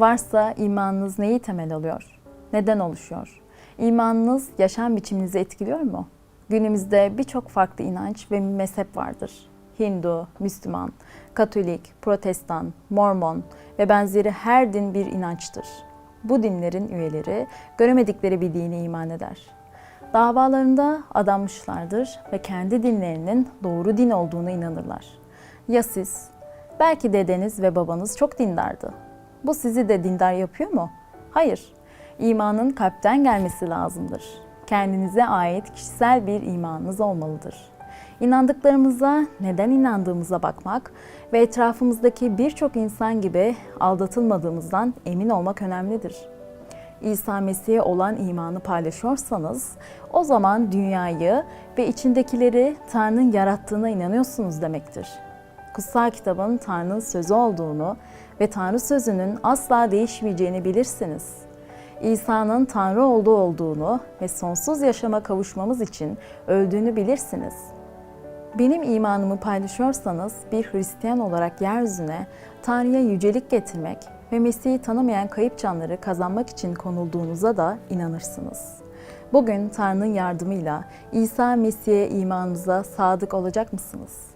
Varsa imanınız neyi temel alıyor? Neden oluşuyor? İmanınız yaşam biçiminizi etkiliyor mu? Günümüzde birçok farklı inanç ve mezhep vardır. Hindu, Müslüman, Katolik, Protestan, Mormon ve benzeri her din bir inançtır. Bu dinlerin üyeleri göremedikleri bir dine iman eder. Davalarında adanmışlardır ve kendi dinlerinin doğru din olduğuna inanırlar. Ya siz? Belki dedeniz ve babanız çok dindardı. Bu sizi de dindar yapıyor mu? Hayır. İmanın kalpten gelmesi lazımdır. Kendinize ait kişisel bir imanınız olmalıdır. İnandıklarımıza neden inandığımıza bakmak ve etrafımızdaki birçok insan gibi aldatılmadığımızdan emin olmak önemlidir. İsa Mesih'e olan imanı paylaşıyorsanız o zaman dünyayı ve içindekileri Tanrı'nın yarattığına inanıyorsunuz demektir. Kutsal kitabın Tanrı'nın sözü olduğunu ve Tanrı sözünün asla değişmeyeceğini bilirsiniz. İsa'nın Tanrı olduğu olduğunu ve sonsuz yaşama kavuşmamız için öldüğünü bilirsiniz. Benim imanımı paylaşıyorsanız bir Hristiyan olarak yeryüzüne Tanrı'ya yücelik getirmek ve Mesih'i tanımayan kayıp canları kazanmak için konulduğunuza da inanırsınız. Bugün Tanrı'nın yardımıyla İsa Mesih'e imanınıza sadık olacak mısınız?